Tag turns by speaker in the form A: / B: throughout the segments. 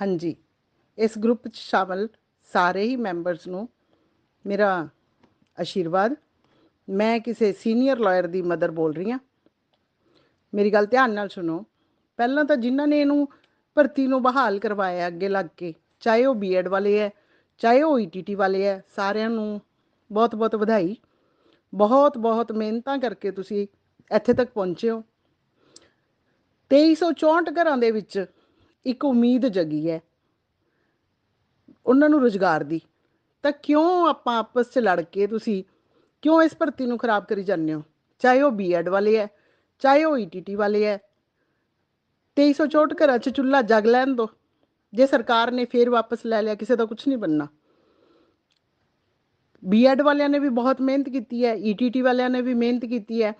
A: ਹਾਂਜੀ। ਇਸ ਗਰੁੱਪ 'ਚ ਸ਼ਾਮਲ ਸਾਰੇ ਹੀ ਮੈਂਬਰਸ ਨੂੰ ਮੇਰਾ ਆਸ਼ੀਰਵਾਦ ਮੈਂ ਕਿਸੇ ਸੀਨੀਅਰ ਲਾਇਰ ਦੀ ਮਦਰ ਬੋਲ ਰਹੀ ਹਾਂ। ਮੇਰੀ ਗੱਲ ਧਿਆਨ ਨਾਲ ਸੁਣੋ। ਪਹਿਲਾਂ ਤਾਂ ਜਿਨ੍ਹਾਂ ਨੇ ਇਹਨੂੰ ਭਰਤੀ ਨੂੰ ਬਹਾਲ ਕਰਵਾਇਆ ਅੱਗੇ ਲੱਗ ਕੇ, ਚਾਹੇ ਉਹ ਬੀਐਡ ਵਾਲੇ ਹੈ, ਚਾਹੇ ਉਹ ਈਟੀਟੀ ਵਾਲੇ ਹੈ, ਸਾਰਿਆਂ ਨੂੰ ਬਹੁਤ ਬਹੁਤ ਵਧਾਈ। ਬਹੁਤ ਬਹੁਤ ਮਿਹਨਤਾਂ ਕਰਕੇ ਤੁਸੀਂ ਇੱਥੇ ਤੱਕ ਪਹੁੰਚੇ ਹੋ। 2364 ਘਰਾਂ ਦੇ ਵਿੱਚ ਇੱਕ ਉਮੀਦ ਜਗੀ ਹੈ ਉਹਨਾਂ ਨੂੰ ਰੁਜ਼ਗਾਰ ਦੀ। ਤਾਂ ਕਿਉਂ ਆਪਾਂ ਆਪਸ 'ਚ ਲੜ ਕੇ ਤੁਸੀਂ ਕਿਉਂ ਇਸ ਭਰਤੀ ਨੂੰ ਖਰਾਬ ਕਰੀ ਜਾਂਦੇ ਹੋ? ਚਾਹੇ ਉਹ ਬੀਐਡ ਵਾਲੇ ਹੈ, ਚਾਹੇ ਉਹ ਈਟੀਟੀ ਵਾਲੇ ਹੈ। 2364 ਘਰਾਂ 'ਚ ਚੁੱਲ੍ਹਾ ਜਗ ਲੈਣ ਦੋ। ਜੇ ਸਰਕਾਰ ਨੇ ਫੇਰ ਵਾਪਸ ਲੈ ਲਿਆ, ਕਿਸੇ ਦਾ ਕੁਝ ਨਹੀਂ ਬਣਨਾ। ਬੀਐਡ ਵਾਲਿਆਂ ਨੇ ਵੀ ਬਹੁਤ ਮਿਹਨਤ ਕੀਤੀ ਹੈ ਈਟੀਟੀ ਵਾਲਿਆਂ ਨੇ ਵੀ ਮਿਹਨਤ ਕੀਤੀ ਹੈ।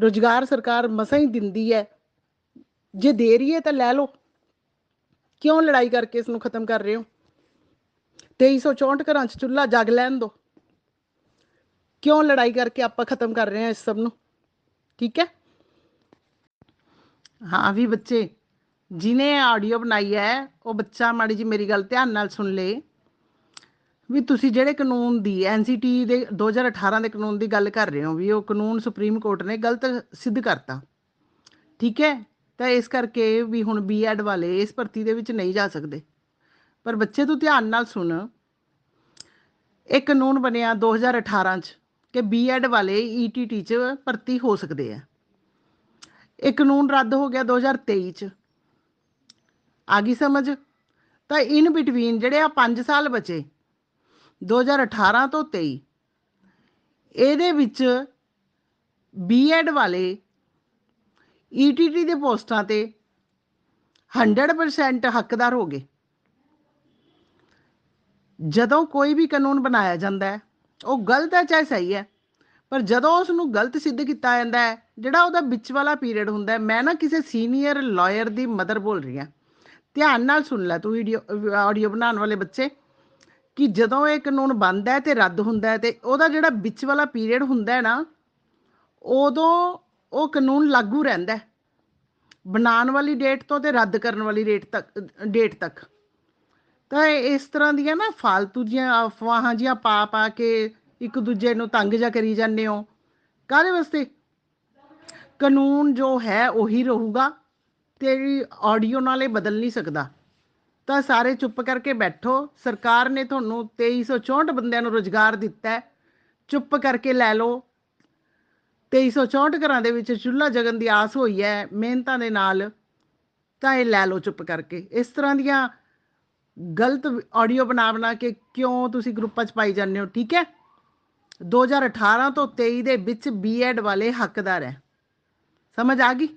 A: ਰੁਜ਼ਗਾਰ ਸਰਕਾਰ ਮਸਾਂ ਹੀ ਦਿੰਦੀ ਹੈ। ਜੇ ਦੇ ਰਹੀ ਹੈ ਤਾਂ ਲੈ ਲਓ। ਕਿਉਂ ਲੜਾਈ ਕਰਕੇ ਇਸ ਨੂੰ ਖਤਮ ਕਰ ਰਹੇ ਹੋ? 2364 ਘਰਾਂ 'ਚ ਚੁੱਲ੍ਹਾ, ਜਗ ਲੈਣ ਦੋ। ਕਿਉਂ ਲੜਾਈ ਕਰਕੇ ਆਪਾਂ ਖਤਮ ਕਰ ਰਹੇ ਹਾਂ ਇਸ ਸਭ ਨੂੰ? ਠੀਕ ਹੈ? ਹਾਂ ਵੀ ਬੱਚੇ, ਜਿਨੇ ਆਡੀਓ ਬਣਾਈ ਹੈ, ਉਹ ਬੱਚਾ ਮਾੜੀ ਜੀ ਮੇਰੀ ਗੱਲ ਧਿਆਨ ਨਾਲ ਸੁਣ ਲੇ। ਵੀ ਤੁਸੀਂ ਜਿਹੜੇ ਕਾਨੂੰਨ ਦੀ ਐਨਸੀਟੀ ਦੇ 2018 ਦੇ ਕਾਨੂੰਨ ਦੀ ਗੱਲ ਕਰ ਰਹੇ ਹੋ, ਵੀ ਉਹ ਕਾਨੂੰਨ ਸੁਪਰੀਮ ਕੋਰਟ ਨੇ ਗਲਤ ਸਿੱਧ ਕਰਤਾ। ਠੀਕ ਹੈ? ਤਾਂ ਇਸ ਕਰਕੇ ਵੀ ਹੁਣ ਬੀਐਡ ਵਾਲੇ ਇਸ ਭਰਤੀ ਦੇ ਵਿੱਚ ਨਹੀਂ ਜਾ ਸਕਦੇ। ਪਰ ਬੱਚੇ ਤੂੰ ਧਿਆਨ ਨਾਲ ਸੁਣ। ਇਹ ਕਾਨੂੰਨ ਬਣਿਆ 2018 ਚ ਕਿ ਬੀਐਡ ਵਾਲੇ ਈਟੀਟੀ ਚ ਭਰਤੀ ਹੋ ਸਕਦੇ ਆ। ਇਹ ਕਾਨੂੰਨ ਰੱਦ ਹੋ ਗਿਆ 2023 ਚ। ਆ ਗਈ ਸਮਝ? ਤਾਂ ਇਨ ਬਿਟਵੀਨ ਜਿਹੜੇ ਆ 5 ਸਾਲ ਬਚੇ 2018 ਤੋਂ 23 ਇਹਦੇ ਵਿੱਚ ਬੀਐਡ ਵਾਲੇ ਈਟੀਟੀ ਦੇ ਪੋਸਟਾਂ ਤੇ 100% ਹੱਕਦਾਰ ਹੋ ਗਏ। ਜਦੋਂ ਕੋਈ ਵੀ ਕਾਨੂੰਨ ਬਣਾਇਆ ਜਾਂਦਾ ਹੈ, ਉਹ ਗਲਤ ਹੈ ਚਾਹੇ ਸਹੀ ਹੈ, ਪਰ ਜਦੋਂ ਉਸ ਨੂੰ ਗਲਤ ਸਿੱਧ ਕੀਤਾ ਜਾਂਦਾ ਹੈ, ਜਿਹੜਾ ਉਹਦਾ ਵਿੱਚ ਵਾਲਾ ਪੀਰੀਅਡ ਹੁੰਦਾ ਹੈ, ਮੈਂ ਨਾ ਕਿਸੇ ਸੀਨੀਅਰ ਲਾਇਰ ਦੀ ਮਦਰ ਬੋਲ ਰਹੀ ਹਾਂ। ਧਿਆਨ ਨਾਲ ਸੁਣ ਲੈ ਤੂੰ ਵੀਡੀਓ, ਆਡੀਓ ਬਣਾਉਣ ਵਾਲੇ ਬੱਚੇ, ਕਿ ਜਦੋਂ ਇਹ ਕਾਨੂੰਨ ਬਣਦਾ ਹੈ ਤੇ ਰੱਦ ਹੁੰਦਾ ਹੈ ਤੇ ਉਹਦਾ ਜਿਹੜਾ ਵਿੱਚ ਵਾਲਾ ਪੀਰੀਅਡ ਹੁੰਦਾ ਹੈ ਨਾ, ਉਦੋਂ ਉਹ ਕਾਨੂੰਨ ਲਾਗੂ ਰਹਿੰਦਾ ਬਣਾਉਣ ਵਾਲੀ ਡੇਟ ਤੋਂ ਤੇ ਰੱਦ ਕਰਨ ਵਾਲੀ ਡੇਟ ਤੱਕ ਡੇਟ ਤੱਕ। ਤਾਂ ਇਸ ਤਰ੍ਹਾਂ ਦੀਆਂ ਨਾ ਫालतू ਜੀਆਂ ਅਫਵਾਹਾਂ ਜੀਆਂ ਪਾ ਪਾ ਕੇ ਇੱਕ ਦੂਜੇ ਨੂੰ ਤੰਗ ਜਾ ਕਰੀ ਜਾਂਦੇ ਹੋ। ਕਾਹਦੇ ਵਾਸਤੇ? ਕਾਨੂੰਨ ਜੋ ਹੈ ਉਹੀ ਰਹੂਗਾ ਤੇਰੀ ਆਡੀਓ ਨਾਲੇ ਬਦਲ ਨਹੀਂ ਸਕਦਾ। ਤਾਂ ਸਾਰੇ ਚੁੱਪ ਕਰਕੇ ਬੈਠੋ। ਸਰਕਾਰ ਨੇ ਤੁਹਾਨੂੰ 2364 ਬੰਦਿਆਂ ਨੂੰ ਰੋਜ਼ਗਾਰ ਦਿੱਤਾ ਚੁੱਪ ਕਰਕੇ ਲੈ ਲਓ। 2364 ਘਰਾਂ ਦੇ ਵਿੱਚ ਚੁੱਲ੍ਹਾ ਜਗਨ ਦੀ ਆਸ ਹੋਈ ਹੈ ਮਿਹਨਤਾਂ ਦੇ ਨਾਲ, ਤਾਂ ਇਹ ਲੈ ਲਓ ਚੁੱਪ ਕਰਕੇ। ਇਸ ਤਰ੍ਹਾਂ ਦੀਆਂ ਗਲਤ ਆਡੀਓ ਬਣਾ ਬਣਾ ਕੇ ਕਿਉਂ ਤੁਸੀਂ ਗਰੁੱਪਾਂ 'ਚ ਪਾਈ ਜਾਂਦੇ ਹੋ, ਠੀਕ ਹੈ? 2018 ਤੋਂ 23 ਦੇ ਵਿੱਚ ਬੀਐਡ ਵਾਲੇ ਹੱਕਦਾਰ ਹੈ। ਸਮਝ ਆ ਗਈ?